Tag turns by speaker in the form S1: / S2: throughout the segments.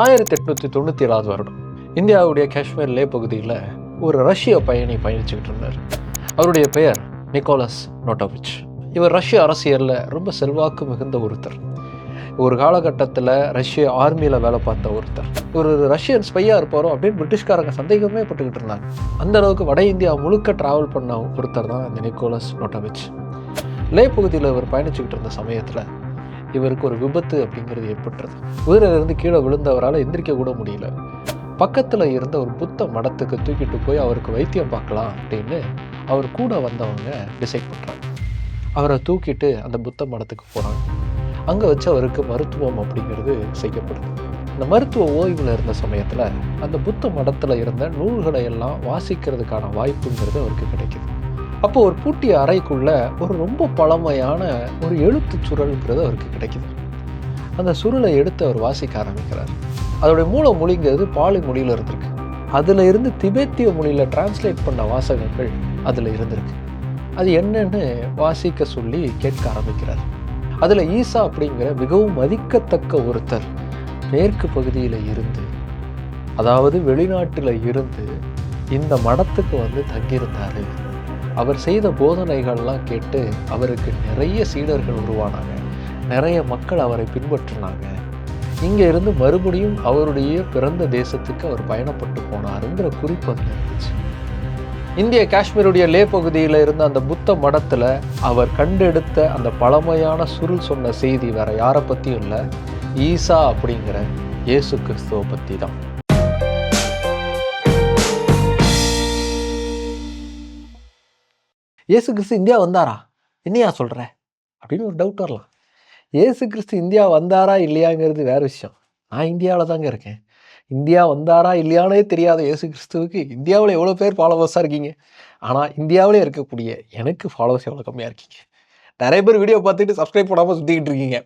S1: ஆயிரத்தி எட்நூற்றி தொண்ணூற்றி ஏழாவது வருடம். இந்தியாவுடைய காஷ்மீர் லே பகுதியில் ஒரு ரஷ்ய பயணி பயணிச்சுக்கிட்டு இருந்தார். அவருடைய பெயர் நிக்கோலஸ் நோட்டோவிச். இவர் ரஷ்ய அரசியலில் ரொம்ப செல்வாக்கு மிகுந்த ஒருத்தர். ஒரு காலகட்டத்தில் ரஷ்ய ஆர்மியில் வேலை பார்த்த ஒருத்தர். ஒரு ரஷ்யன் ஸ்பையாக இருப்பாரோ அப்படின்னு பிரிட்டிஷ்காரங்க சந்தேகமே பட்டுக்கிட்டு இருந்தாங்க. அந்த அளவுக்கு வட இந்தியா முழுக்க டிராவல் பண்ண ஒருத்தர் தான் இந்த நிக்கோலஸ் நோட்டோவிச். லே பகுதியில் இவர் பயணிச்சுக்கிட்டு இருந்த சமயத்தில் இவருக்கு ஒரு விபத்து அப்படிங்கிறது ஏற்பட்டுறது குதிரையிலிருந்து கீழே விழுந்தவரால் எந்திரிக்க கூட முடியல. பக்கத்தில் இருந்த ஒரு புத்த மடத்துக்கு தூக்கிட்டு போய் அவருக்கு வைத்தியம் பார்க்கலாம் அப்படின்னு அவர் கூட வந்தவங்க டிசைட் பண்ணுறாங்க அவரை தூக்கிட்டு அந்த புத்த மடத்துக்கு போகிறாங்க அங்கே வச்சு அவருக்கு மருத்துவம் அப்படிங்கிறது செய்யப்படுது. இந்த மருத்துவ ஓய்வில் இருந்த சமயத்தில் அந்த புத்த மடத்தில் இருந்த நூல்களை எல்லாம் வாசிக்கிறதுக்கான வாய்ப்புங்கிறது அவருக்கு கிடைக்கிது. அப்போ ஒரு பூட்டிய அறைக்குள்ள ஒரு ரொம்ப பழமையான ஒரு எழுத்து சுருள்ங்கிறது அவருக்கு கிடைக்குது. அந்த சுருளை எடுத்து அவர் வாசிக்க ஆரம்பிக்கிறார். அதோடைய மூல மொழிங்கிறது பாலி மொழியில் இருந்திருக்கு. அதில் இருந்து திபெத்திய மொழியில் டிரான்ஸ்லேட் பண்ண வாசகங்கள் அதில் இருந்திருக்கு. அது என்னன்னு வாசிக்க சொல்லி கேட்க ஆரம்பிக்கிறார். அதில் ஈசா அப்படிங்கிற மிகவும் மதிக்கத்தக்க ஒருத்தர் மேற்கு பகுதியில் இருந்து அதாவது வெளிநாட்டில் இருந்து இந்த மடத்துக்கு வந்து தங்கியிருந்தார். அவர் செய்த போதனைகள்லாம் கேட்டு அவருக்கு நிறைய சீடர்கள் உருவானாங்க. நிறைய மக்கள் அவரை பின்பற்றினாங்க. இங்கே இருந்து மறுபடியும் அவருடைய பிறந்த தேசத்துக்கு அவர் பயணப்பட்டு போனாருங்கிற குறிப்பு அதில் இருந்துச்சு. இந்திய காஷ்மீருடைய லே பகுதியில் இருந்த அந்த புத்த மடத்தில் அவர் கண்டெடுத்த அந்த பழமையான சுருள் சொன்ன செய்தி வேற யாரை பற்றியும் இல்லை? ஈசா அப்படிங்கிற இயேசு கிறிஸ்துவை பற்றி தான் இயேசு கிறிஸ்து இந்தியா வந்தாரா? என்னையா சொல்கிற அப்படின்னு ஒரு டவுட் வரலாம். இயேசு கிறிஸ்து இந்தியா வந்தாரா இல்லையாங்கிறது வேற விஷயம். நான் இந்தியாவில் தாங்க இருக்கேன். இந்தியா வந்தாரா இல்லையானே தெரியாத இயேசு கிறிஸ்துவுக்கு இந்தியாவில் எவ்வளோ பேர் ஃபாலோவர்ஸாக இருக்கீங்க? ஆனால் இந்தியாவிலே இருக்கக்கூடிய எனக்கு ஃபாலோவர்ஸ் எவ்வளோ கம்மியாக இருக்கீங்க? நிறைய பேர் வீடியோ பார்த்துட்டு சப்ஸ்கிரைப் பண்ணாமல் சுற்றிக்கிட்டு இருக்கீங்க.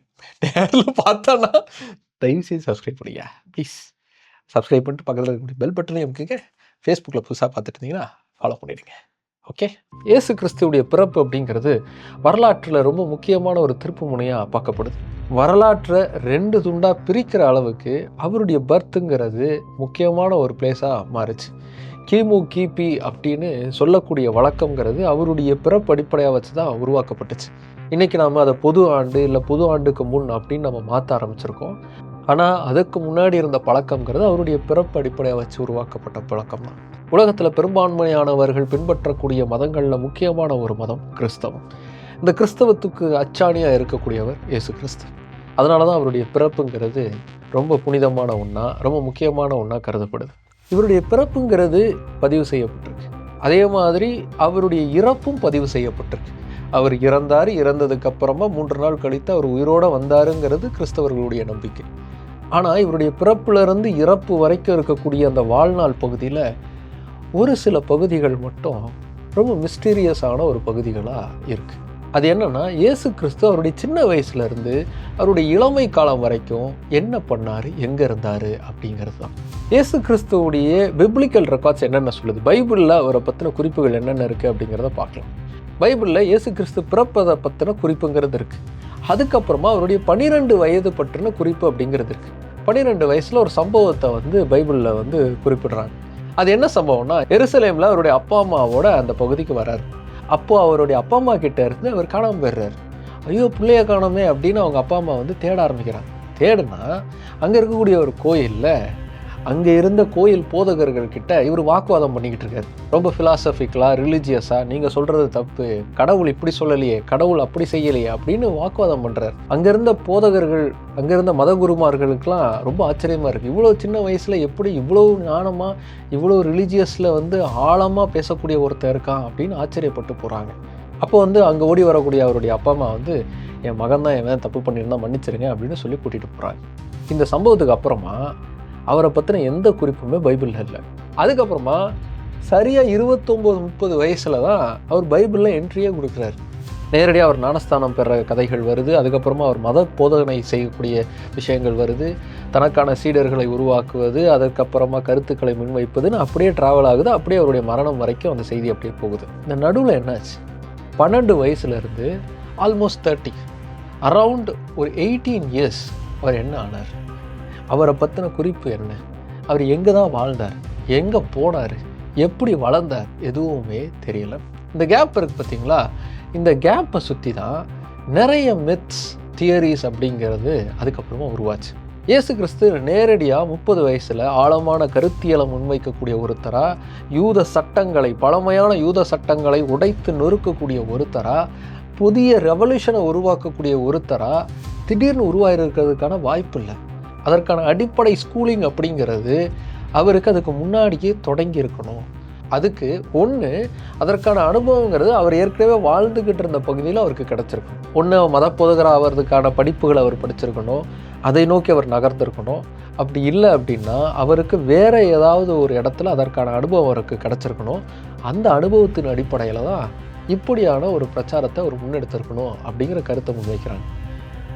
S1: நேரில் பார்த்தோன்னா தயவு செய்து சப்ஸ்கிரைப் பண்ணுங்க ப்ளீஸ் சப்ஸ்கிரைப் பண்ணிட்டு பக்கத்தில் இருக்கக்கூடிய பெல் பட்டனையும் அமுக்குங்க. ஃபேஸ்புக்கில் புதுசாக பார்த்துட்டு இருந்தீங்கன்னா ஃபாலோ பண்ணிடுங்க. ஓகே? இயேசு கிறிஸ்துவுடைய பிறப்பு அப்படிங்கிறது வரலாற்றில் ரொம்ப முக்கியமான ஒரு திருப்பு முனையாக பார்க்கப்படுது. வரலாற்றை ரெண்டு துண்டாக பிரிக்கிற அளவுக்கு அவருடைய பர்த்துங்கிறது முக்கியமான ஒரு பிளேஸாக மாறுச்சு. கிமு கிபி அப்படின்னு சொல்லக்கூடிய வழக்கங்கிறது அவருடைய பிறப்பு அடிப்படையாக வச்சு தான் உருவாக்கப்பட்டுச்சு. இன்றைக்கி நாம் அதை பொது ஆண்டு இல்லை பொது ஆண்டுக்கு முன் அப்படின்னு நம்ம மாற்ற ஆரம்பிச்சிருக்கோம். ஆனால் அதுக்கு முன்னாடி இருந்த பழக்கங்கிறது அவருடைய பிறப்பு அடிப்படையாக வச்சு உருவாக்கப்பட்ட பழக்கம் தான் உலகத்தில் பெரும்பான்மையானவர்கள் பின்பற்றக்கூடிய மதங்களில் முக்கியமான ஒரு மதம் கிறிஸ்தவம். இந்த கிறிஸ்தவத்துக்கு அச்சாணியாக இருக்கக்கூடியவர் இயேசு கிறிஸ்து. அதனால தான் அவருடைய பிறப்புங்கிறது ரொம்ப புனிதமான ஒன்றா ரொம்ப முக்கியமான ஒன்றா கருதப்படுது. இவருடைய பிறப்புங்கிறது பதிவு செய்யப்பட்டிருக்கு. அதே மாதிரி அவருடைய இறப்பும் பதிவு செய்யப்பட்டிருக்கு. அவர் இறந்தார் இறந்ததுக்கு அப்புறமா மூன்று நாள் கழித்து அவர் உயிரோடு வந்தாருங்கிறது கிறிஸ்தவர்களுடைய நம்பிக்கை. ஆனால் இவருடைய பிறப்பிலிருந்து இறப்பு வரைக்கும் இருக்கக்கூடிய அந்த வாழ்நாள் பகுதியில் ஒரு சில பகுதிகள் மட்டும் ரொம்ப மிஸ்டீரியஸான ஒரு பகுதிகளாக இருக்குது அது என்னென்னா இயேசு கிறிஸ்து அவருடைய சின்ன வயசுலேருந்து அவருடைய இளமை காலம் வரைக்கும் என்ன பண்ணார்? எங்கே இருந்தார்? அப்படிங்கிறது தான் இயேசு கிறிஸ்துவுடைய பிப்ளிக்கல் ரெக்கார்ட்ஸ் என்னென்ன சொல்லுது? பைபிளில் அவரை பற்றின குறிப்புகள் என்னென்ன இருக்குது அப்படிங்கிறத பார்க்கலாம். பைபிளில் இயேசு கிறிஸ்து பிறப்பதை பற்றின குறிப்புங்கிறது இருக்குது அதுக்கப்புறமா அவருடைய பன்னிரெண்டு வயது பற்றின குறிப்பு அப்படிங்கிறது இருக்குது பன்னிரெண்டு வயசில் ஒரு சம்பவத்தை வந்து பைபிளில் வந்து குறிப்பிடுறாங்க. அது என்ன சம்பவம்னா எருசலேமில் அவருடைய அப்பா அம்மாவோட அந்த பகுதிக்கு வராரு அப்போ அவருடைய அப்பா அம்மா கிட்ட இருந்து அவர் காணாமல் போயிடுறாரு. ஐயோ பிள்ளைய காணோமே அப்படின்னு அவங்க அப்பா அம்மா வந்து தேட ஆரம்பிக்கிறாங்க. தேடுனா அங்கே இருக்கக்கூடிய ஒரு கோயிலில் அங்கே இருந்த கோயில் போதகர்கள் கிட்ட இவர் வாக்குவாதம் பண்ணிக்கிட்டு இருக்காரு. ரொம்ப ஃபிலாசபிக்கலாக ரிலிஜியஸாக நீங்கள் சொல்கிறது தப்பு கடவுள் இப்படி சொல்லலையே கடவுள் அப்படி செய்யலையே அப்படின்னு வாக்குவாதம் பண்ணுறாரு அங்கே இருந்த போதகர்கள் அங்கேருந்த மதகுருமார்களுக்கெல்லாம் ரொம்ப ஆச்சரியமாக இருக்குது இவ்வளோ சின்ன வயசில் எப்படி இவ்வளோ ஞானமாக இவ்வளோ ரிலீஜியஸில் வந்து ஆழமாக பேசக்கூடிய ஒருத்தர் இருக்கான் அப்படின்னு ஆச்சரியப்பட்டு போகிறாங்க அப்போ வந்து அங்கே ஓடி வரக்கூடிய அவருடைய அப்பா அம்மா வந்து என் மகன் தான் என் தப்பு பண்ணியிருந்தா மன்னிச்சிருங்க அப்படின்னு சொல்லி கூட்டிகிட்டு போகிறாங்க இந்த சம்பவத்துக்கு அப்புறமா அவரை பற்றின எந்த குறிப்புமே பைபிளில் இல்லை. அதுக்கப்புறமா சரியாக இருபத்தொம்போது முப்பது வயசில் தான் அவர் பைபிளில் என்ட்ரியே கொடுக்குறாரு. நேரடியாக அவர் ஞானஸ்தானம் பெற கதைகள் வருது. அதுக்கப்புறமா அவர் மத போதனை செய்யக்கூடிய விஷயங்கள் வருது. தனக்கான சீடர்களை உருவாக்குவது அதற்கப்புறமா கருத்துக்களை முன்வைப்பதுன்னு அப்படியே ட்ராவல் ஆகுது. அப்படியே அவருடைய மரணம் வரைக்கும் அந்த செய்தி அப்படியே போகுது. இந்த நடுவில் என்னாச்சு? பன்னெண்டு வயசுலேருந்து ஆல்மோஸ்ட் தேர்ட்டி அரவுண்ட் ஒரு எயிட்டீன் இயர்ஸ் அவர் என்ன ஆனார்? அவரை பற்றின குறிப்பு என்ன? அவர் எங்கே தான் வாழ்ந்தார்? எங்கே போனார்? எப்படி வளர்ந்தார்? எதுவுமே தெரியல. இந்த கேப் இருக்குது பார்த்தீங்களா இந்த கேப்பை சுற்றி தான் நிறைய மித்ஸ் தியரிஸ் அப்படிங்கிறது அதுக்கப்புறமா உருவாச்சு. இயேசு கிறிஸ்து நேரடியாக முப்பது வயசில் ஆழமான கருத்தியலை முன்வைக்கக்கூடிய ஒருத்தராக யூத சட்டங்களை பழமையான யூத சட்டங்களை உடைத்து நொறுக்கக்கூடிய ஒருத்தராக புதிய ரெவல்யூஷனை உருவாக்கக்கூடிய ஒருத்தராக திடீர்னு உருவாயிருக்கிறதுக்கான வாய்ப்பு இல்லை. அதற்கான அடிப்படை ஸ்கூலிங் அப்படிங்கிறது அவருக்கு அதுக்கு முன்னாடியே தொடங்கி இருக்கணும் அதுக்கு ஒன்று அதற்கான அனுபவங்கிறது அவர் ஏற்கனவே வாழ்ந்துக்கிட்டு இருந்த பகுதியில் அவருக்கு கிடச்சிருக்கும். ஒன்று மத போதகராக ஆகிறதுக்கான படிப்புகளை அவர் படிச்சிருக்கணும். அதை நோக்கி அவர் நகர்ந்திருக்கணும். அப்படி இல்லை அப்படின்னா அவருக்கு வேறு ஏதாவது ஒரு இடத்துல அதற்கான அனுபவம் அவருக்கு கிடச்சிருக்கணும். அந்த அனுபவத்தின் அடிப்படையில் தான் இப்படியான ஒரு பிரச்சாரத்தை அவர் முன்னெடுத்திருக்கணும் அப்படிங்கிற கருத்தை முன்வைக்கிறாங்க.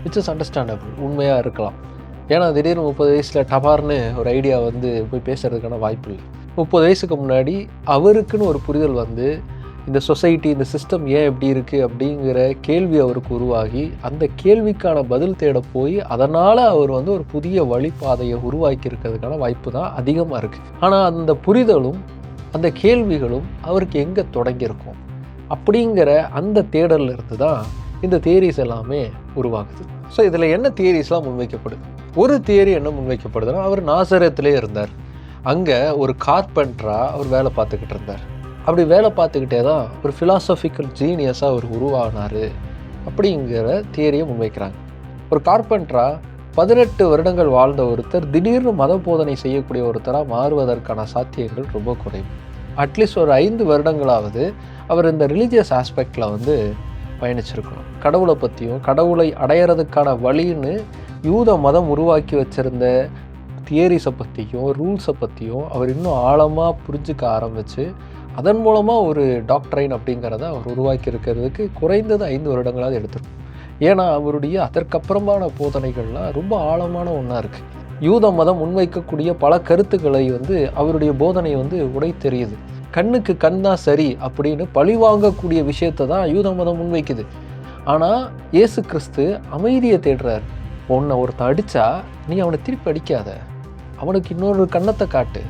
S1: இட்ஸ் இஸ் அண்டர்ஸ்டாண்டபிள் உண்மையாக இருக்கலாம். ஏன்னா திடீர்னு முப்பது வயசில் டபார்னு ஒரு ஐடியா வந்து போய் பேசுகிறதுக்கான வாய்ப்பு இல்லை. முப்பது வயசுக்கு முன்னாடி அவருக்குன்னு ஒரு புரிதல் வந்து இந்த சொசைட்டி இந்த சிஸ்டம் ஏன் எப்படி இருக்குது அப்படிங்கிற கேள்வி அவருக்கு உருவாகி அந்த கேள்விக்கான பதில் தேட போய் அதனால் அவர் வந்து ஒரு புதிய வழிபாதையை உருவாக்கி இருக்கிறதுக்கான வாய்ப்பு தான் அதிகமாக இருக்குது ஆனால் அந்த புரிதலும் அந்த கேள்விகளும் அவருக்கு எங்கே தொடங்கியிருக்கும்? அப்படிங்கிற அந்த தேடலில் இருந்து தான் இந்த தியரிஸ் எல்லாமே உருவாகுது. ஸோ இதில் என்ன தேரீஸ்லாம் முன்வைக்கப்படுது? ஒரு தியரி என்ன முன்வைக்கப்படுதுன்னா அவர் நாசரத்திலே இருந்தார். அங்கே ஒரு கார்பெண்டராக அவர் வேலை பார்த்துக்கிட்டு இருந்தார். அப்படி வேலை பார்த்துக்கிட்டே தான் ஒரு ஃபிலாசபிக்கல் ஜீனியஸாக அவர் உருவானார் அப்படிங்கிற தியரியை முன்வைக்கிறாங்க. ஒரு கார்பெண்டராக பதினெட்டு வருடங்கள் வாழ்ந்த ஒருத்தர் திடீர்னு மத போதனை செய்யக்கூடிய ஒருத்தராக மாறுவதற்கான சாத்தியங்கள் ரொம்ப குறைவு. அட்லீஸ்ட் ஒரு ஐந்து வருடங்களாவது அவர் இந்த ரிலீஜியஸ் ஆஸ்பெக்டில் வந்து பயணிச்சிருக்கணும். கடவுளை பற்றியும் கடவுளை அடையிறதுக்கான வழின்னு யூத மதம் உருவாக்கி வச்சுருந்த தியரிஸை பற்றியும் ரூல்ஸை பற்றியும் அவர் இன்னும் ஆழமாக புரிஞ்சுக்க ஆரம்பித்து அதன் மூலமாக ஒரு டாக்டரைன் அப்படிங்கிறத அவர் உருவாக்கி இருக்கிறதுக்கு குறைந்தது ஐந்து வருடங்களாவது எடுத்திருக்கும். ஏன்னா அவருடைய அதற்கப்புறமான போதனைகள்லாம் ரொம்ப ஆழமான ஒன்றா இருக்குது யூத மதம் முன்வைக்கக்கூடிய பல கருத்துக்களை வந்து அவருடைய போதனை வந்து உடை தெரியுது கண்ணுக்கு கண் தான் சரி அப்படின்னு பழிவாங்கக்கூடிய விஷயத்தை தான் யூத மதம் முன்வைக்குது. ஆனால் இயேசு கிறிஸ்து அமைதியை தேடுறார். உன்னை ஒருத்தன் அடித்தா நீ அவனை திருப்பி அடிக்காத. அவனுக்கு இன்னொரு கன்னத்தை காட்டு.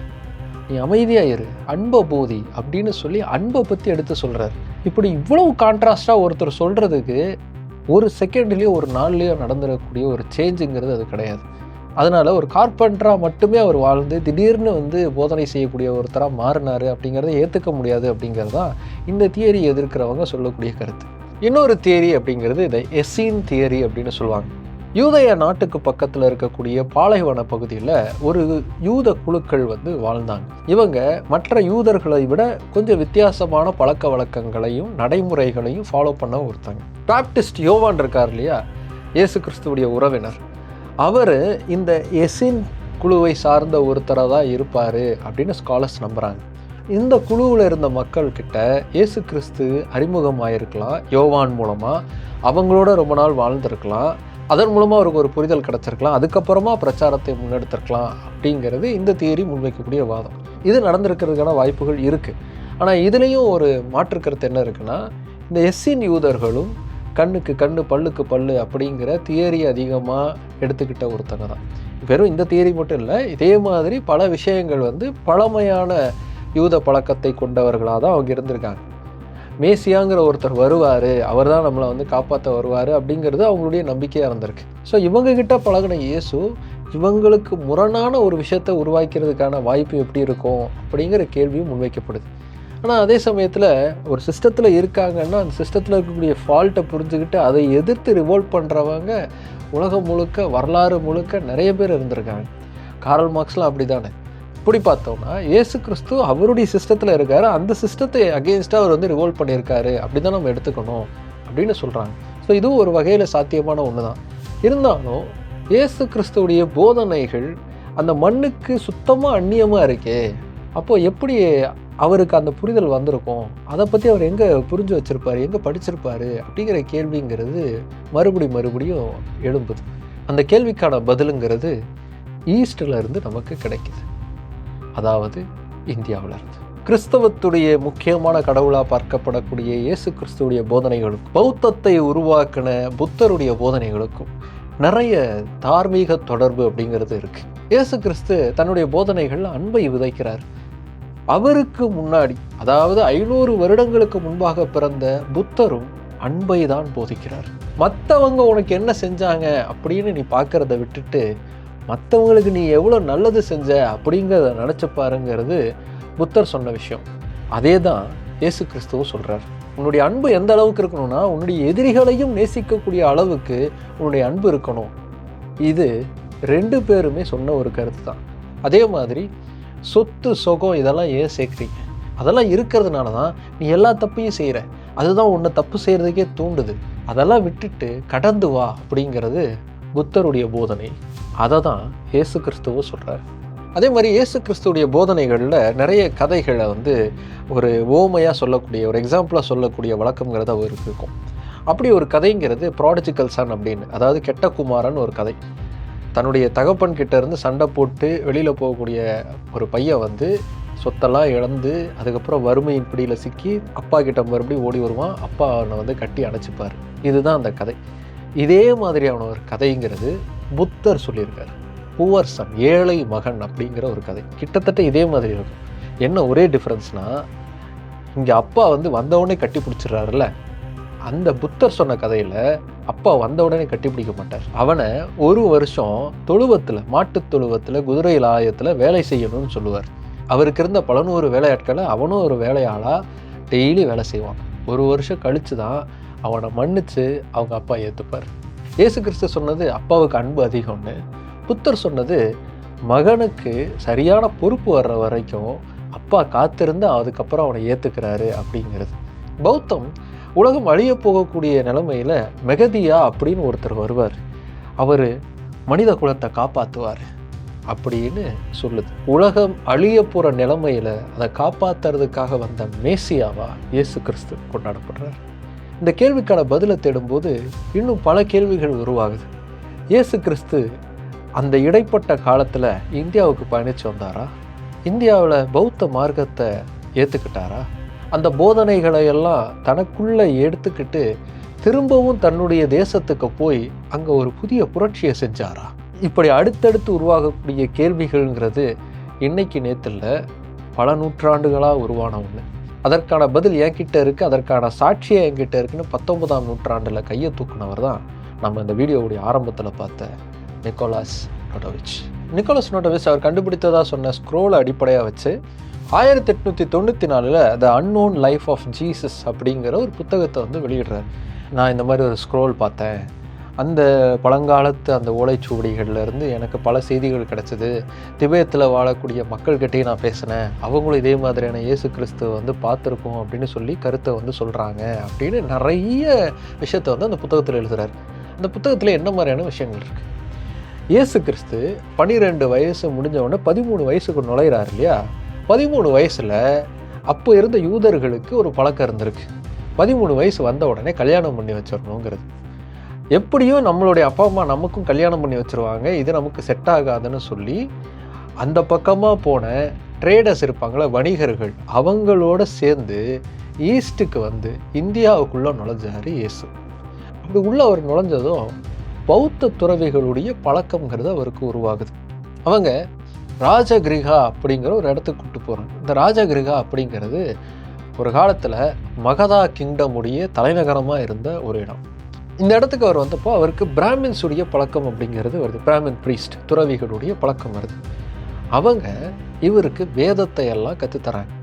S1: நீ அமைதியாக இரு அன்பை போதி அப்படின்னு சொல்லி அன்பை பற்றி எடுத்து சொல்கிறார் இப்படி இவ்வளவு கான்ட்ராஸ்டாக ஒருத்தர் சொல்கிறதுக்கு ஒரு செகண்ட்லேயோ ஒரு நாள்லேயோ நடந்துடக்கூடிய ஒரு சேஞ்சுங்கிறது அது கிடையாது. அதனால் ஒரு கார்பெண்டராக மட்டுமே அவர் வாழ்ந்து திடீர்னு வந்து போதனை செய்யக்கூடிய ஒருத்தராக மாறினார் அப்படிங்கிறத ஏற்றுக்க முடியாது அப்படிங்கிறது தான் இந்த தியரி எதிர்க்கிறவங்க சொல்லக்கூடிய கருத்து. இன்னொரு தியரி அப்படிங்கிறது இதை எஸ்ஸீன் தியரி அப்படின்னு சொல்லுவாங்க. யூதய நாட்டுக்கு பக்கத்தில் இருக்கக்கூடிய பாலைவன பகுதியில் ஒரு யூத குழுக்கள் வந்து வாழ்ந்தாங்க. இவங்க மற்ற யூதர்களை விட கொஞ்சம் வித்தியாசமான பழக்க வழக்கங்களையும் நடைமுறைகளையும் ஃபாலோ பண்ண ஒருத்தாங்க. பேப்டிஸ்ட் யோவான் இருக்கார் இல்லையா? இயேசு கிறிஸ்துவுடைய உறவினர். அவர் இந்த எசின் குழுவை சார்ந்த ஒருத்தராக தான் இருப்பார் அப்படின்னு ஸ்காலர்ஸ் நம்புகிறாங்க இந்த குழுவில் இருந்த மக்கள்கிட்ட இயேசு கிறிஸ்து அறிமுகமாயிருக்கலாம். யோவான் மூலமாக அவங்களோட ரொம்ப நாள் வாழ்ந்திருக்கலாம். அதன் மூலமாக அவருக்கு ஒரு புரிதல் கிடச்சிருக்கலாம். அதுக்கப்புறமா பிரச்சாரத்தை முன்னெடுத்திருக்கலாம் அப்படிங்கிறது இந்த தியரி முன்வைக்கக்கூடிய வாதம். இது நடந்திருக்கிறதுக்கான வாய்ப்புகள் இருக்குது ஆனால் இதுலேயும் ஒரு மாற்று கருத்து என்ன இருக்குன்னா இந்த எஸ்சின் யூதர்களும் கண்ணுக்கு கண்ணு பல்லுக்கு பல்லு அப்படிங்கிற தியரி அதிகமாக எடுத்துக்கிட்ட ஒருத்தங்க தான். வெறும் இந்த தியரி மட்டும் இல்லை இதே மாதிரி பல விஷயங்கள் வந்து பழமையான யூத பழக்கத்தை கொண்டவர்களாக தான் அவங்க இருந்திருக்காங்க. மேசியாங்கிற ஒருத்தர் வருவார் அவர் தான் நம்மளை வந்து காப்பாற்ற வருவார் அப்படிங்கிறது அவங்களுடைய நம்பிக்கையாக இருந்திருக்கு. ஸோ இவங்கக்கிட்ட பழகின இயேசு இவங்களுக்கு முரணான ஒரு விஷயத்தை உருவாக்கிறதுக்கான வாய்ப்பு எப்படி இருக்கும் அப்படிங்கிற கேள்வியும் முன்வைக்கப்படுது. ஆனால் அதே சமயத்தில் ஒரு சிஸ்டத்தில் இருக்காங்கன்னா அந்த சிஸ்டத்தில் இருக்கக்கூடிய ஃபால்ட்டை புரிஞ்சுக்கிட்டு அதை எதிர்த்து ரிவோல்ட் பண்ணுறவங்க உலகம் முழுக்க வரலாறு முழுக்க நிறைய பேர் இருந்திருக்காங்க. காரல் மார்க்ஸ்லாம் அப்படி தானே இப்படி பார்த்தோம்னா ஏசு கிறிஸ்து அவருடைய சிஸ்டத்தில் இருக்கார் அந்த சிஸ்டத்தை அகெயின்ஸ்டாக அவர் வந்து ரிவோல்ட் பண்ணியிருக்காரு அப்படி தான் நம்ம எடுத்துக்கணும் அப்படின்னு சொல்கிறாங்க ஸோ இதுவும் ஒரு வகையில் சாத்தியமான ஒன்று தான் இருந்தாலும் ஏசு கிறிஸ்துவுடைய போதனைகள் அந்த மண்ணுக்கு சுத்தமாக அந்நியமாக இருக்கே அப்போது எப்படி அவருக்கு அந்த புரிதல் வந்திருக்கும். அதை பற்றி அவர் எங்கே புரிஞ்சு வச்சுருப்பார்? எங்கே படிச்சிருப்பார்? அப்படிங்கிற கேள்விங்கிறது மறுபடி மறுபடியும் எழும்புது. அந்த கேள்விக்கான பதிலுங்கிறது ஈஸ்டில் இருந்து நமக்கு கிடைக்குது. அதாவது இந்தியாவில் இருந்து கிறிஸ்தவத்துடைய முக்கியமான கடவுளாக பார்க்கப்படக்கூடிய இயேசு கிறிஸ்துடைய போதனைகளுக்கும் பௌத்தத்தை உருவாக்கின புத்தருடைய போதனைகளுக்கும் நிறைய தார்மீக தொடர்பு அப்படிங்கிறது இருக்குது இயேசு கிறிஸ்து தன்னுடைய போதனைகள் அன்பை விதைக்கிறார். அவருக்கு முன்னாடி அதாவது ஐநூறு வருடங்களுக்கு முன்பாக பிறந்த புத்தரும் அன்பை தான் போதிக்கிறார். மற்றவங்க உனக்கு என்ன செஞ்சாங்க அப்படின்னு நீ பார்க்கறத விட்டுட்டு மற்றவங்களுக்கு நீ எவ்வளோ நல்லது செஞ்ச அப்படிங்கிறத நினச்சி பாருங்கிறது புத்தர் சொன்ன விஷயம். அதே தான் இயேசு கிறிஸ்துவும் சொல்கிறார் உன்னுடைய அன்பு எந்த அளவுக்கு இருக்கணும்னா உன்னுடைய எதிரிகளையும் நேசிக்கக்கூடிய அளவுக்கு உன்னுடைய அன்பு இருக்கணும். இது ரெண்டு பேருமே சொன்ன ஒரு கருத்து தான் அதே மாதிரி சொத்து சுகம் இதெல்லாம் ஏன் சேர்க்குறீங்க? அதெல்லாம் இருக்கிறதுனால தான் நீ எல்லா தப்பையும் செய்கிற அதுதான் உன்னை தப்பு செய்கிறதுக்கே தூண்டுது. அதெல்லாம் விட்டுட்டு கடந்து வா அப்படிங்கிறது புத்தருடைய போதனை. அதை தான் இயேசு கிறிஸ்துவும் சொல்கிறார் அதே மாதிரி இயேசு கிறிஸ்துடைய போதனைகளில் நிறைய கதைகளை வந்து ஒரு ஓமையாக சொல்லக்கூடிய ஒரு எக்ஸாம்பிளாக சொல்லக்கூடிய வழக்கங்கிறது அவருக்கு இருக்கும். அப்படி ஒரு கதைங்கிறது ப்ராடஜிக்கல் சன் அப்படின்னு அதாவது கெட்ட குமாரன் ஒரு கதை. தன்னுடைய தகப்பன் கிட்ட இருந்து சண்டை போட்டு வெளியில் போகக்கூடிய ஒரு பையன் வந்து சொத்தெல்லாம் இழந்து அதுக்கப்புறம் வறுமையின் பிடியில் சிக்கி அப்பா கிட்ட மறுபடியும் ஓடி வருவான் அப்பா அவனை வந்து கட்டி அணைச்சிப்பார் இதுதான் அந்த கதை. இதே மாதிரியான ஒரு கதைங்கிறது புத்தர் சொல்லியிருக்காரு. புவர் சன் ஏழை மகன் அப்படிங்கிற ஒரு கதை. கிட்டத்தட்ட இதே மாதிரி இருக்கும். என்ன ஒரே டிஃப்ரென்ஸ்னால் இங்கே அப்பா வந்து வந்தவுடனே கட்டி பிடிச்சிடுறாருல்ல? அந்த புத்தர் சொன்ன கதையில் அப்பா வந்த உடனே கட்டிப்பிடிக்க மாட்டார். அவனை ஒரு வருஷம் தொழுவத்தில் மாட்டுத் தொழுவத்தில் குதிரை லாயத்தில் வேலை செய்யணும்னு சொல்லுவார். அவருக்கு இருந்த பலநூறு வேலையாட்களை அவனும் ஒரு வேலையாளாக டெய்லி வேலை செய்வான். ஒரு வருஷம் கழித்து தான் அவனை மன்னித்து அவங்க அப்பா ஏற்றுப்பார் இயேசு கிறிஸ்து சொன்னது அப்பாவுக்கு அன்பு அதிகம்னு. புத்தர் சொன்னது மகனுக்கு சரியான பொறுப்பு வர்ற வரைக்கும் அப்பா காத்திருந்து அதுக்கப்புறம் அவனை ஏற்றுக்கிறாரு அப்படிங்கிறது. பௌத்தம் உலகம் அழிய போகக்கூடிய நிலைமையில் மெகதியா அப்படின்னு ஒருத்தர் வருவார். அவர் மனித குலத்தை காப்பாற்றுவார் அப்படின்னு சொல்லுது. உலகம் அழிய போகிற நிலைமையில் அதை காப்பாற்றுறதுக்காக வந்த மேசியாவா இயேசு கிறிஸ்து கொண்டாடப்படுறார். இந்த கேள்விக்கான பதிலை தேடும்போது இன்னும் பல கேள்விகள் உருவாகுது. இயேசு கிறிஸ்து அந்த இடைப்பட்ட காலத்தில் இந்தியாவுக்கு பயணித்து வந்தாரா? இந்தியாவில் பௌத்த மார்க்கத்தை ஏற்றுக்கிட்டாரா அந்த போதனைகளை எல்லாம் தனக்குள்ளே எடுத்துக்கிட்டு திரும்பவும் தன்னுடைய தேசத்துக்கு போய் அங்கே ஒரு புதிய புரட்சியை செஞ்சாரா? இப்படி அடுத்தடுத்து உருவாகக்கூடிய கேள்விகள்ங்கிறது இன்னைக்கு நேத்தில் பல நூற்றாண்டுகளாக உருவான ஒன்று அதற்கான பதில் என்கிட்ட இருக்குது அதற்கான சாட்சியை என்கிட்ட இருக்குன்னு பத்தொன்பதாம் நூற்றாண்டில் கையை தூக்குனவர் தான் நம்ம இந்த வீடியோவுடைய ஆரம்பத்தில் பார்த்த நிக்கோலாஸ் நோட்டோவிச் நிக்கோலஸ் நோட்டவிஸ் அவர் கண்டுபிடித்ததாக சொன்ன ஸ்க்ரோலை அடிப்படையாக வச்சு ஆயிரத்தி எட்நூற்றி தொண்ணூற்றி நாலில் the unknown life of Jesus அப்படிங்கிற ஒரு புத்தகத்தை வந்து வெளியிடுறாரு. நான் இந்த மாதிரி ஒரு ஸ்க்ரோல் பார்த்தேன். அந்த பழங்காலத்து அந்த ஓலைச்சுவடிகள்லேருந்து எனக்கு பல செய்திகள் கிடச்சிது. திபேத்தில் வாழக்கூடிய மக்கள்கிட்டயும் நான் பேசினேன். அவங்களும் இதே மாதிரியான இயேசு கிறிஸ்துவ வந்து பார்த்துருக்கோம் அப்படின்னு சொல்லி கருத்தை வந்து சொல்கிறாங்க அப்படின்னு நிறைய விஷயத்தை வந்து அந்த புத்தகத்தில் எழுதுகிறார் அந்த புத்தகத்தில் என்ன மாதிரியான விஷயங்கள் இருக்குது இயேசு கிறிஸ்து பன்னிரெண்டு வயசு முடிஞ்ச உடனே பதிமூணு வயசுக்கு நுழையிறாரு இல்லையா? பதிமூணு வயசில் அப்போ இருந்த யூதர்களுக்கு ஒரு பழக்கம் இருந்திருக்கு. பதிமூணு வயசு வந்த உடனே கல்யாணம் பண்ணி வச்சிடணுங்கிறது எப்படியும் நம்மளுடைய அப்பா அம்மா நமக்கும் கல்யாணம் பண்ணி வச்சுருவாங்க. இது நமக்கு செட் ஆகாதுன்னு சொல்லி அந்த பக்கமாக போன ட்ரேடர்ஸ் இருப்பாங்களே வணிகர்கள் அவங்களோட சேர்ந்து ஈஸ்ட்டுக்கு வந்து இந்தியாவுக்குள்ளே நுழைஞ்சாரு இயேசு. அப்படி உள்ள அவர் நுழைஞ்சதும் பௌத்த துறவிகளுடைய பழக்கங்கிறது அவருக்கு உருவாகுது. அவங்க ராஜகிரிகா அப்படிங்கிற ஒரு இடத்துக்கு கூப்பிட்டு போகிறாங்க இந்த ராஜகிரிகா அப்படிங்கிறது ஒரு காலத்தில் மகதா கிங்டமுடைய தலைநகரமாக இருந்த ஒரு இடம். இந்த இடத்துக்கு அவர் வந்தப்போ அவருக்கு பிராமின்ஸுடைய பழக்கம் அப்படிங்கிறது வருது. பிராமின் ப்ரீஸ்ட் துறவிகளுடைய பழக்கம் வருது. அவங்க இவருக்கு வேதத்தை எல்லாம் கற்றுத்தராங்க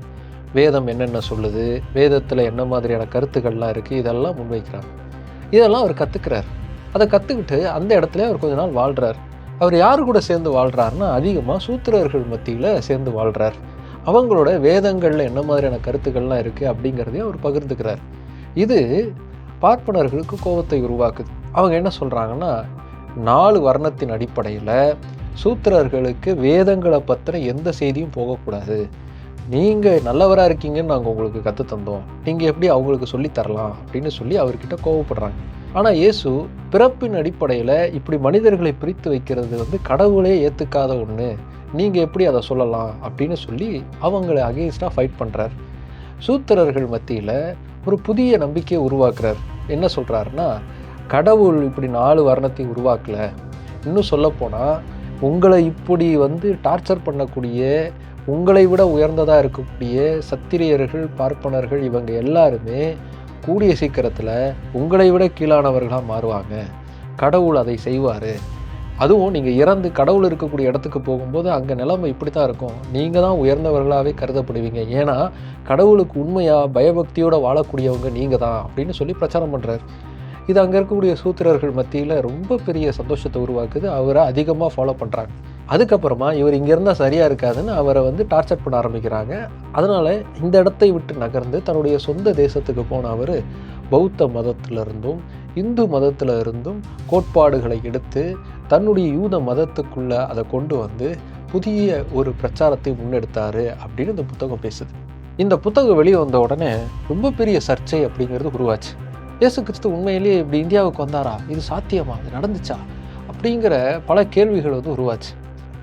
S1: வேதம் என்னென்ன சொல்லுது? வேதத்தில் என்ன மாதிரியான கருத்துக்கள்லாம் இருக்குது இதெல்லாம் முன்வைக்கிறாங்க. இதெல்லாம் அவர் கற்றுக்கிறார் அதை கற்றுக்கிட்டு அந்த இடத்துல அவர் கொஞ்ச நாள் வாழ்கிறார் அவர் யார் கூட சேர்ந்து வாழ்கிறாருன்னா அதிகமாக சூத்திரர்கள் மத்தியில் சேர்ந்து வாழ்கிறார் அவங்களோட வேதங்களில் என்ன மாதிரியான கருத்துக்கள்லாம் இருக்குது அப்படிங்கிறதையும் அவர் பகிர்ந்துக்கிறார். இது பார்ப்பனர்களுக்கு கோபத்தை உருவாக்குது. அவங்க என்ன சொல்கிறாங்கன்னா நாலு வர்ணத்தின் அடிப்படையில் சூத்திரர்களுக்கு வேதங்களை பற்றின எந்த செய்தியும் போகக்கூடாது. நீங்கள் நல்லவராக இருக்கீங்கன்னு நாங்கள் உங்களுக்கு கற்று தந்தோம் நீங்கள் எப்படி அவங்களுக்கு சொல்லித் தரலாம் அப்படின்னு சொல்லி அவர்கிட்ட கோவப்படுறாங்க. ஆனால் இயேசு பிறப்பின் அடிப்படையில் இப்படி மனிதர்களை பிரித்து வைக்கிறது வந்து கடவுளே ஏற்றுக்காத ஒன்று நீங்கள் எப்படி அதை சொல்லலாம் அப்படின்னு சொல்லி அவங்கள அகேன்ஸ்டாக ஃபைட் பண்ணுறார் சூத்திரர்கள் மத்தியில் ஒரு புதிய நம்பிக்கையை உருவாக்குறார். என்ன சொல்கிறாருன்னா கடவுள் இப்படி நாலு வர்ணத்தை உருவாக்கல. இன்னும் சொல்லப்போனால் உங்களை இப்படி வந்து டார்ச்சர் பண்ணக்கூடிய உங்களை விட உயர்ந்ததாக இருக்கக்கூடிய சத்திரியர்கள் பார்ப்பனர்கள் இவங்க எல்லாருமே கூடிய சீக்கிரத்தில் உங்களை விட கீழானவர்களாக மாறுவாங்க. கடவுள் அதை செய்வார். அதுவும் நீங்கள் இறந்து கடவுள் இருக்கக்கூடிய இடத்துக்கு போகும்போது அங்கே நிலைமை இப்படி தான் இருக்கும். நீங்கள் தான் உயர்ந்தவர்களாகவே கருதப்படுவீங்க. ஏன்னா கடவுளுக்கு உண்மையாக பயபக்தியோடு வாழக்கூடியவங்க நீங்கள் தான் அப்படின்னு சொல்லி பிரச்சாரம் பண்ணுறாரு இது அங்கே இருக்கக்கூடிய சூத்திரர்கள் மத்தியில் ரொம்ப பெரிய சந்தோஷத்தை உருவாக்குது. அவரை அதிகமாக ஃபாலோ பண்ணுறாங்க அதுக்கப்புறமா இவர் இங்கே இருந்தால் சரியாக இருக்காதுன்னு அவரை வந்து டார்ச்சர் பண்ண ஆரம்பிக்கிறாங்க. அதனால் இந்த இடத்தை விட்டு நகர்ந்து தன்னுடைய சொந்த தேசத்துக்கு போன அவர் பௌத்த மதத்திலிருந்தும் இந்து மதத்தில் இருந்தும் கோட்பாடுகளை எடுத்து தன்னுடைய யூத மதத்துக்குள்ளே அதை கொண்டு வந்து புதிய ஒரு பிரச்சாரத்தை முன்னெடுத்தார் அப்படின்னு இந்த புத்தகம் பேசுது. இந்த புத்தகம் வெளியே வந்த உடனே ரொம்ப பெரிய சர்ச்சை அப்படிங்கிறது உருவாச்சு. இயேசு கிறிஸ்து உண்மையிலேயே இப்படி இந்தியாவுக்கு வந்தாரா? இது சாத்தியமா? இது நடந்துச்சா? அப்படிங்கிற பல கேள்விகள் வந்து உருவாச்சு.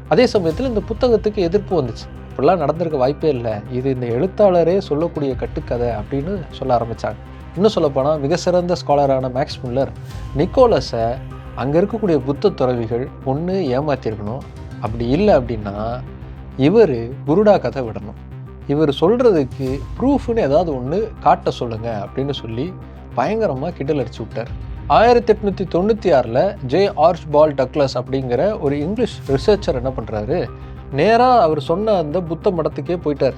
S1: அதே சமயத்தில் இந்த புத்தகத்துக்கு எதிர்ப்பு வந்துச்சு. இப்படிலாம் நடந்திருக்க வாய்ப்பே இல்லை. இது இந்த எழுத்தாளரே சொல்லக்கூடிய கட்டுக்கதை அப்படின்னு சொல்ல ஆரம்பித்தாங்க இன்னும் சொல்லப்போனால் மிக சிறந்த ஸ்காலரான மேக்ஸ் முல்லர் நிக்கோலஸை அங்கே இருக்கக்கூடிய புத்த துறவிகள் ஒன்று ஏமாற்றிருக்கணும் அப்படி இல்லை அப்படின்னா இவர் குருடா கதை விடணும். இவர் சொல்கிறதுக்கு ப்ரூஃப்னு ஏதாவது ஒன்று காட்ட சொல்லுங்கள் அப்படின்னு சொல்லி பயங்கரமாக கிண்டல் அடிச்சு விட்டார். ஆயிரத்தி எட்நூற்றி தொண்ணூற்றி ஆறில் ஜே ஆர்ச் பால் டக்லஸ் அப்படிங்கிற ஒரு இங்கிலீஷ் ரிசர்ச்சர் என்ன பண்ணுறாரு நேராக அவர் சொன்ன அந்த புத்த மடத்துக்கே போயிட்டார்.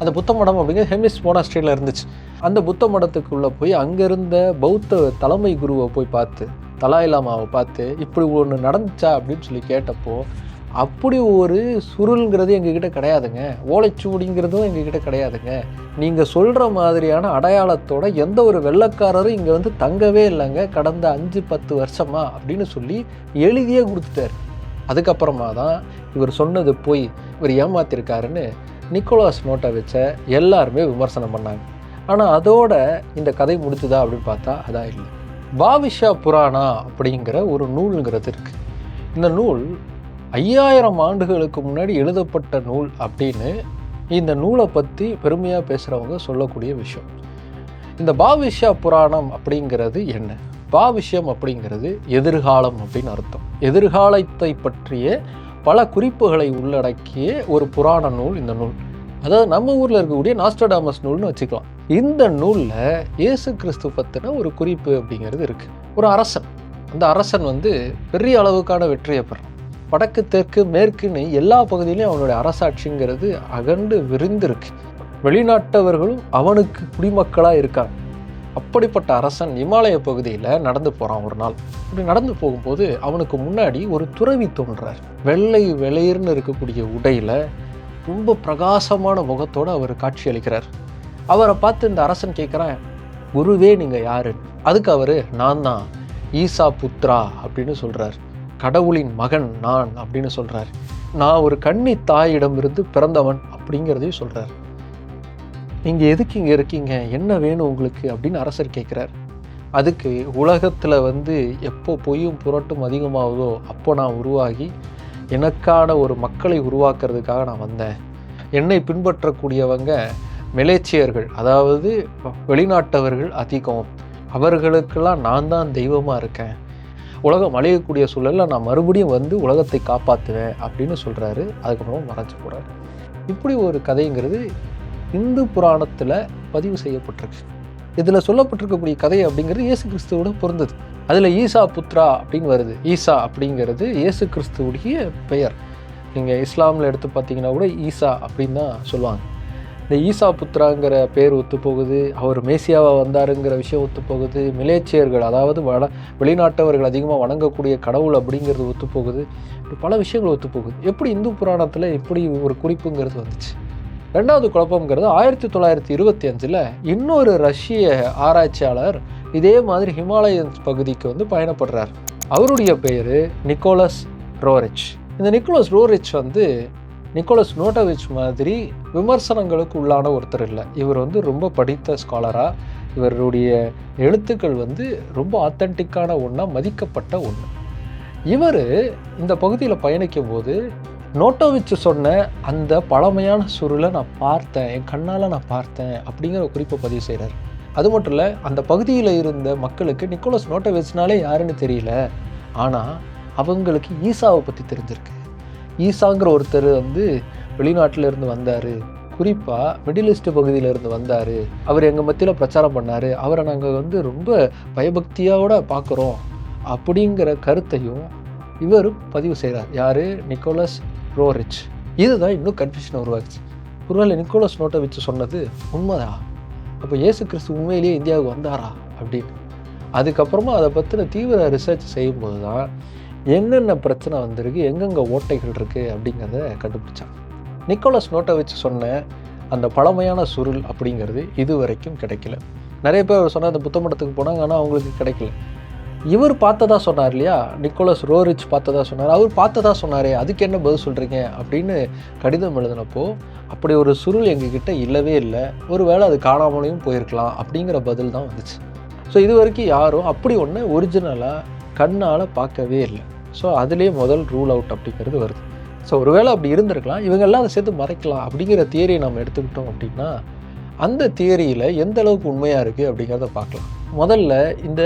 S1: அந்த புத்த மடம் அப்படிங்கிற ஹெமிஸ் மோனாஸ்ட்ரியில் இருந்துச்சு. அந்த புத்த மடத்துக்குள்ளே போய் அங்கே இருந்த பௌத்த தலைமை குருவை போய் பார்த்து தலாய் லாமாவை பார்த்து இப்படி ஒன்று நடந்துச்சா அப்படின்னு சொல்லி கேட்டப்போ அப்படி ஒரு சுருள்ங்கிறது எங்ககிட்ட கிடையாதுங்க. ஓலைச்சுவடிங்கிறதும் எங்ககிட்ட கிடையாதுங்க. நீங்கள் சொல்கிற மாதிரியான அடையாளத்தோட எந்த ஒரு வெள்ளக்காரரும் இங்கே வந்து தங்கவே இல்லைங்க. கடந்த அஞ்சு பத்து வருஷமா அப்படின்னு சொல்லி எழுதியே கொடுத்துட்டார். அதுக்கப்புறமா தான் இவர் சொன்னது போய் இவர் ஏமாத்திருக்காருன்னு நிக்கோலாஸ் நோட்டை வச்ச எல்லாருமே விமர்சனம் பண்ணாங்க. ஆனால் அதோட இந்த கதை முடிச்சுதா அப்படின்னு பார்த்தா அதான் இல்லை. பாவிஷா புராணா அப்படிங்கிற ஒரு நூலுங்கிறது இருக்குது இந்த நூல் ஐயாயிரம் ஆண்டுகளுக்கு முன்னாடி எழுதப்பட்ட நூல் அப்படின்னு இந்த நூலை பற்றி பெருமையாக பேசுகிறவங்க சொல்லக்கூடிய விஷயம். இந்த பாவிஷ்யா புராணம் அப்படிங்கிறது என்ன? பாவிஷ்யம் அப்படிங்கிறது எதிர்காலம் அப்படின்னு அர்த்தம். எதிர்காலத்தை பற்றிய பல குறிப்புகளை உள்ளடக்கிய ஒரு புராண நூல் இந்த நூல். அதாவது நம்ம ஊரில் இருக்கக்கூடிய நாஸ்டடாமஸ் நூல்னு வச்சுக்கலாம். இந்த நூலில் இயேசு கிறிஸ்து பற்றின ஒரு குறிப்பு அப்படிங்கிறது இருக்குது ஒரு அரசன். அந்த அரசன் வந்து பெரிய அளவுக்கான வெற்றியை பெறான். வடக்கு தெற்கு மேற்குன்னு எல்லா பகுதியிலையும் அவனுடைய அரசாட்சிங்கிறது அகண்டு விரிந்திருக்கு. வெளிநாட்டவர்களும் அவனுக்கு குடிமக்களாக இருக்காங்க. அப்படிப்பட்ட அரசன் இமாலய பகுதியில் நடந்து போகிறான் ஒரு நாள். இப்படி நடந்து போகும்போது அவனுக்கு முன்னாடி ஒரு துறவி தோன்றார். வெள்ளை வெளிர்னு இருக்கக்கூடிய உடையில் ரொம்ப பிரகாசமான முகத்தோடு அவர் காட்சி அளிக்கிறார். அவரை பார்த்து இந்த அரசன் கேட்குறேன் குருவே நீங்கள் யாரு? அதுக்கு அவர் நான் தான் ஈசா புத்ரா அப்படின்னு சொல்கிறார் கடவுளின் மகன் நான் அப்படின்னு சொல்கிறார் நான் ஒரு கன்னி தாயிடமிருந்து பிறந்தவன் அப்படிங்கிறதையும் சொல்கிறார் நீங்கள் எதுக்கு இங்கே இருக்கீங்க? என்ன வேணும் உங்களுக்கு? அப்படின்னு அரசர் கேட்குறார் அதுக்கு உலகத்தில் வந்து எப்போ பொய்யும் புரட்டும் அதிகமாகுதோ அப்போ நான் உருவாகி எனக்கான ஒரு மக்களை உருவாக்குறதுக்காக நான் வந்தேன். என்னை பின்பற்றக்கூடியவங்க மெலேச்சியர்கள் அதாவது வெளிநாட்டவர்கள் அதிகம். அவர்களுக்கெல்லாம் நான் தான் தெய்வமாக இருக்கேன். உலகம் அழியக்கூடிய சூழலில் நான் மறுபடியும் வந்து உலகத்தை காப்பாற்றுவேன் அப்படின்னு சொல்கிறாரு அதுக்கப்புறம் மறைஞ்சு போகிறாரு இப்படி ஒரு கதைங்கிறது இந்து புராணத்தில் பதிவு செய்யப்பட்டிருக்கு. இதில் சொல்லப்பட்டிருக்கக்கூடிய கதை அப்படிங்கிறது இயேசு கிறிஸ்துவோட பொருந்தது. அதில் ஈசா புத்ரா அப்படின்னு வருது. ஈசா அப்படிங்கிறது இயேசு கிறிஸ்துவுடைய பெயர். நீங்கள் இஸ்லாமில் எடுத்து பார்த்தீங்கன்னா கூட ஈசா அப்படின்னு தான் சொல்லுவாங்க. இந்த ஈசா புத்ராங்கிற பேர் ஒத்துப்போகுது அவர் மேசியாவாக வந்தாருங்கிற விஷயம் ஒத்துப்போகுது மிலேச்சியர்கள் அதாவது வட வெளிநாட்டவர்கள் அதிகமாக வணங்கக்கூடிய கடவுள் அப்படிங்கிறது ஒத்துப்போகுது இப்படி பல விஷயங்கள் ஒத்துப்போகுது. எப்படி இந்து புராணத்தில் எப்படி ஒரு குறிப்புங்கிறது வந்துச்சு? ரெண்டாவது குழப்பங்கிறது ஆயிரத்தி தொள்ளாயிரத்தி இருபத்தி அஞ்சில் இன்னொரு ரஷ்ய ஆராய்ச்சியாளர் இதே மாதிரி ஹிமாலயன்ஸ் பகுதிக்கு வந்து பயணப்படுறார். அவருடைய பேர் நிக்கோலஸ் ரோரிச். இந்த நிக்கோலஸ் ரோரிச் வந்து நிக்கோலஸ் நோட்டோவிச் மாதிரி விமர்சனங்களுக்கு உள்ளான ஒருத்தர் இல்லை. இவர் வந்து ரொம்ப படித்த ஸ்காலராக இவருடைய எழுத்துக்கள் வந்து ரொம்ப ஆத்தென்டிக்கான ஒன்றா மதிக்கப்பட்ட ஒன்று இவர் இந்த பகுதியில் பயணிக்கும் போது நோட்டோவிச் சொன்ன அந்த பழமையான சுருளை நான் பார்த்தேன் என் கண்ணால் நான் பார்த்தேன் அப்படிங்கிற குறிப்பை பதிவு செய்கிறார் அது மட்டும் இல்லை அந்த பகுதியில் இருந்த மக்களுக்கு நிக்கோலஸ் நோட்டோவிச்னாலே யாருன்னு தெரியல. ஆனால் அவங்களுக்கு ஈசாவை பற்றி தெரிஞ்சிருக்கு. ஈசாங்கிற ஒருத்தர் வந்து வெளிநாட்டில் இருந்து வந்தார். குறிப்பாக மிடில் ஈஸ்ட் பகுதியிலிருந்து வந்தார். அவர் எங்கள் மத்தியில் பிரச்சாரம் பண்ணார். அவரை நாங்கள் வந்து ரொம்ப பயபக்தியோட பார்க்குறோம் அப்படிங்கிற கருத்தையும் இவர் பதிவு செய்கிறார் யார்? Nicholas Roerich. இதுதான் இன்னும் கன்ஃபியூஷனை உருவாக்குச்சு. ஒருவேளை நிக்கோலஸ் நோட்டை வச்சு சொன்னது உண்மைதான் அப்போ இயேசு கிறிஸ்து உண்மையிலேயே இந்தியாவுக்கு வந்தாரா அப்படின்னு. அதுக்கப்புறமா அதை பற்றின தீவிர ரிசர்ச் செய்யும்போது தான் என்னென்ன பிரச்சனை வந்திருக்கு எங்கெங்கே ஓட்டைகள் இருக்குது அப்படிங்கிறத கண்டுபிடிச்சான். நிக்கோலஸ் நோட்டோவிச் வச்சு சொன்ன அந்த பழமையான சுருள் அப்படிங்கிறது இது வரைக்கும் கிடைக்கல. நிறைய பேர் சொன்ன அந்த புத்த மடத்துக்கு போனாங்க ஆனால் அவங்களுக்கு கிடைக்கல. இவர் பார்த்ததா சொன்னார் இல்லையா? நிக்கோலஸ் ரோரிச் பார்த்ததா சொன்னார். அவர் பார்த்ததா சொன்னாரே அதுக்கு என்ன பதில் சொல்கிறீங்க அப்படின்னு கடிதம் எழுதினப்போ அப்படி ஒரு சுருள் எங்ககிட்ட இல்லவே இல்லை. ஒரு வேளை அது காணாமலையும் போயிருக்கலாம் அப்படிங்கிற பதில் தான் வந்துச்சு. ஸோ இது வரைக்கும் யாரும் அப்படி ஒன்று ஒரிஜினலாக கண்ணால் பார்க்கவே இல்லை. ஸோ அதுலேயே முதல் ரூல் அவுட் அப்படிங்கிறது வருது. ஸோ ஒருவேளை அப்படி இருந்திருக்கலாம் இவங்கெல்லாம் அதை சேர்த்து மறைக்கலாம் அப்படிங்கிற தியரியை நம்ம எடுத்துக்கிட்டோம் அப்படின்னா அந்த தியரியில் எந்த அளவுக்கு உண்மையாக இருக்குது அப்படிங்கிறத பார்க்கலாம். முதல்ல இந்த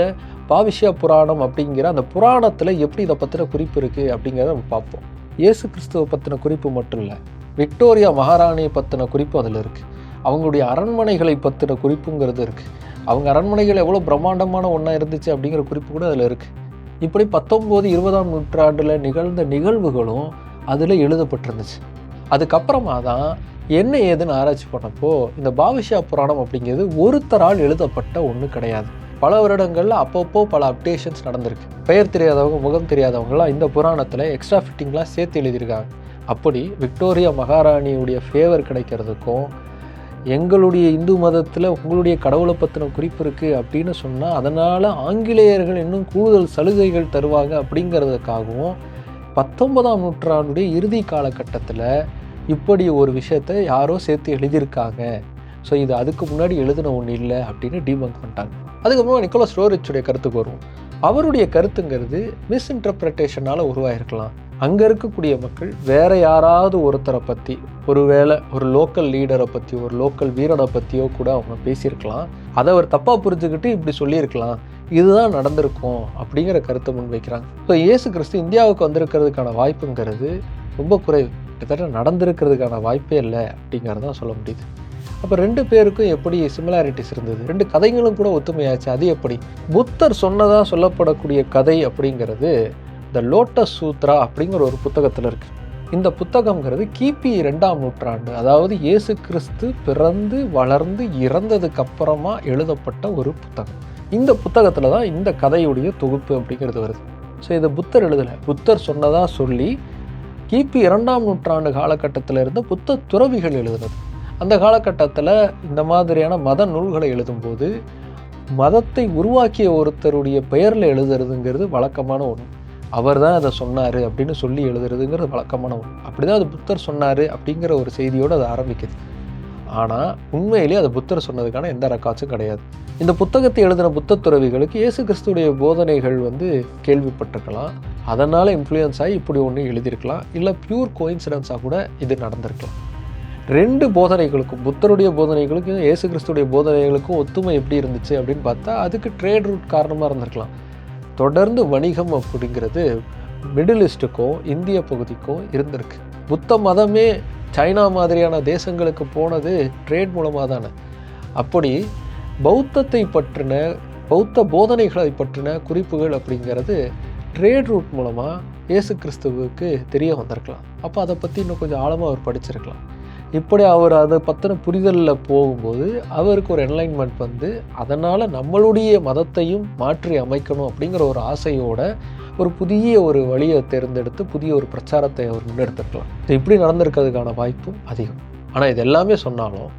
S1: பாவிஷ்யா புராணம் அப்படிங்கிற அந்த புராணத்தில் எப்படி இதை பற்றின குறிப்பு இருக்குது அப்படிங்கிறத நம்ம பார்ப்போம். இயேசு கிறிஸ்துவை பற்றின குறிப்பு மட்டும் இல்லை விக்டோரியா மகாராணியை பற்றின குறிப்பு அதில் இருக்குது அவங்களுடைய அரண்மனைகளை பற்றின குறிப்புங்கிறது இருக்குது அவங்க அரண்மனைகள் எவ்வளோ பிரம்மாண்டமான ஒன்றா இருந்துச்சு அப்படிங்கிற குறிப்பு கூட அதில் இருக்குது இப்படி பத்தொம்போது இருபதாம் நூற்றாண்டில் நிகழ்ந்த நிகழ்வுகளும் அதில் எழுதப்பட்டிருந்துச்சு. அதுக்கப்புறமா தான் என்ன ஏதுன்னு ஆராய்ச்சி பண்ணப்போ இந்த பாவிஷா புராணம் அப்படிங்கிறது ஒருத்தரால் எழுதப்பட்ட ஒன்று கிடையாது. பல வருடங்களில் அப்பப்போ பல அப்டேஷன்ஸ் நடந்திருக்கு. பெயர் தெரியாதவங்க முகம் தெரியாதவங்களாம் இந்த புராணத்தில் எக்ஸ்ட்ரா ஃபிட்டிங்லாம் சேர்த்து எழுதியிருக்காங்க. அப்படி விக்டோரியா மகாராணியுடைய ஃபேவர் கிடைக்கிறதுக்கும் எங்களுடைய இந்து மதத்தில் உங்களுடைய கடவுளை பற்றின குறிப்பு இருக்குது அப்படின்னு சொன்னால் அதனால் ஆங்கிலேயர்கள் இன்னும் கூடுதல் சலுகைகள் தருவாங்க அப்படிங்கிறதுக்காகவும் பத்தொன்பதாம் நூற்றாண்டுடைய இறுதி காலகட்டத்தில் இப்படி ஒரு விஷயத்தை யாரோ சேர்த்து எழுதியிருக்காங்க. ஸோ இது அதுக்கு முன்னாடி எழுதின ஒன்று இல்லை அப்படின்னு டீபங்க் பண்ணிட்டாங்க. அதுக்கப்புறமா நிக்கோலஸ் ரோரிச்சுடைய கருத்துக்கு வருவோம். அவருடைய கருத்துங்கிறது மிஸ்இன்டர்பிரட்டேஷனால் உருவாயிருக்கலாம். அங்கே இருக்கக்கூடிய மக்கள் வேற யாராவது ஒருத்தரை பற்றி ஒருவேளை ஒரு லோக்கல் லீடரை பற்றி ஒரு லோக்கல் வீரனை பற்றியோ கூட அவங்க பேசியிருக்கலாம். அதை அவர் தப்பாக புரிஞ்சுக்கிட்டு இப்படி சொல்லியிருக்கலாம். இதுதான் நடந்திருக்கும் அப்படிங்கிற கருத்தை முன்வைக்கிறாங்க. ஸோ இயேசு கிறிஸ்து இந்தியாவுக்கு வந்திருக்கிறதுக்கான வாய்ப்புங்கிறது ரொம்ப குறைவு. கிட்டத்தட்ட நடந்திருக்கிறதுக்கான வாய்ப்பே இல்லை அப்படிங்கிறதான் சொல்ல முடியுது. அப்போ ரெண்டு பேருக்கும் எப்படி சிமிலாரிட்டிஸ் இருந்தது? ரெண்டு கதைகளும் கூட ஒத்துமையாச்சு. அது எப்படி? புத்தர் சொன்னதாக சொல்லப்படக்கூடிய கதை அப்படிங்கிறது த லோட்டஸ் சூத்ரா அப்படிங்கிற ஒரு புத்தகத்தில் இருக்குது இந்த புத்தகங்கிறது கிபி ரெண்டாம் நூற்றாண்டு அதாவது இயேசு கிறிஸ்து பிறந்து வளர்ந்து இறந்ததுக்கு அப்புறமா எழுதப்பட்ட ஒரு புத்தகம். இந்த புத்தகத்தில் தான் இந்த கதையுடைய தொகுப்பு அப்படிங்கிறது வருது. ஸோ இதை புத்தர் எழுதலை. புத்தர் சொன்னதாக சொல்லி கிபி இரண்டாம் நூற்றாண்டு காலகட்டத்தில் இருந்த புத்த துறவிகள் எழுதுனது. அந்த காலகட்டத்தில் இந்த மாதிரியான மத நூல்களை எழுதும்போது மதத்தை உருவாக்கிய ஒருத்தருடைய பெயரில் எழுதுறதுங்கிறது வழக்கமான ஒன்று அவர் தான் அதை சொன்னார் அப்படின்னு சொல்லி எழுதுறதுங்கிறது வழக்கமான ஒன்று அப்படி தான் அது புத்தர் சொன்னார் அப்படிங்கிற ஒரு செய்தியோடு அது ஆரம்பிக்குது. ஆனால் உண்மையிலேயே அது புத்தர் சொன்னதுக்கான எந்த ரெக்கார்ட்ஸும் கிடையாது. இந்த புத்தகத்தை எழுதின புத்த துறவிகளுக்கு இயேசு கிறிஸ்துடைய போதனைகள் வந்து கேள்விப்பட்டிருக்கலாம். அதனால் இன்ஃப்ளூயன்ஸ் ஆகி இப்படி ஒன்று எழுதியிருக்கலாம். இல்லை பியூர் கோயின்சிடன்ஸாக கூட இது நடந்திருக்கலாம். ரெண்டு போதனைகளுக்கும் புத்தருடைய போதனைகளுக்கும் இயேசு கிறிஸ்துடைய போதனைகளுக்கும் ஒத்துமை எப்படி இருந்துச்சு அப்படின்னு பார்த்தா அதுக்கு ட்ரேட் ரூட் காரணமாக இருந்திருக்கலாம். தொடர்ந்து வணிகம் அப்படிங்கிறது மிடில் ஈஸ்ட்டுக்கும் இந்திய பகுதிக்கும் இருந்திருக்கு. புத்த மதமே சைனா மாதிரியான தேசங்களுக்கு போனது ட்ரேட் மூலமாக தானே அப்படி பௌத்தத்தை பற்றின பௌத்த போதனைகளை பற்றின குறிப்புகள் அப்படிங்கிறது ட்ரேட் ரூட் மூலமாக இயேசு கிறிஸ்துவுக்கு தெரிய வந்திருக்கலாம். அப்போ அதை பற்றி இன்னும் கொஞ்சம் ஆழமாக அவர் படிச்சிருக்கலாம். இப்படி அவர் அதை பற்றின புரிதலில் போகும்போது அவருக்கு ஒரு என்லைன்மெண்ட் வந்து அதனால் நம்மளுடைய மதத்தையும் மாற்றி அமைக்கணும் அப்படிங்கிற ஒரு ஆசையோட ஒரு புதிய ஒரு வழியை தேர்ந்தெடுத்து புதிய ஒரு பிரச்சாரத்தை அவர் முன்னெடுத்துக்கலாம் இது இப்படி நடந்திருக்கிறதுக்கான வாய்ப்பும் அதிகம். ஆனால் இது எல்லாமே சொன்னாலும்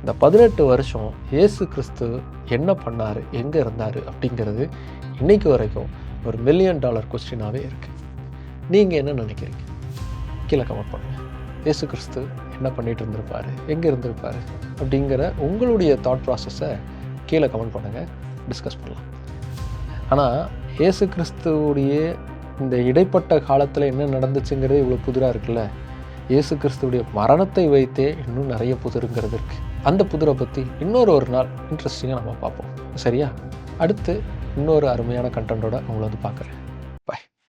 S1: இந்த பதினெட்டு வருஷம் இயேசு கிறிஸ்து என்ன பண்ணார் எங்கே இருந்தார் அப்படிங்கிறது இன்னைக்கு வரைக்கும் ஒரு மில்லியன் டாலர் கொஸ்டினாகவே இருக்குது நீங்கள் என்ன நினைக்கிறீங்க? கீழே கமெண்ட் பண்ணுங்கள் இயேசு கிறிஸ்து என்ன பண்ணிகிட்டு இருந்திருப்பாரு எங்கே இருந்திருப்பார் அப்படிங்கிற உங்களுடைய தாட் ப்ராசஸை கீழே கமெண்ட் பண்ணுங்கள் டிஸ்கஸ் பண்ணலாம். ஆனால் இயேசு கிறிஸ்துவுடைய இந்த இடைப்பட்ட காலத்தில் என்ன நடந்துச்சுங்கிறது இவ்வளோ புதிராக இருக்குல்ல? இயேசு கிறிஸ்துவுடைய மரணத்தை வைத்தே இன்னும் நிறைய புதிருங்கிறது இருக்குது அந்த புதிரை பற்றி இன்னொரு ஒரு நாள் இன்ட்ரெஸ்டிங்காக நம்ம பார்ப்போம். சரியா? அடுத்து இன்னொரு அருமையான கண்டென்ட்டோட உங்களை வந்து பார்க்குறேன்.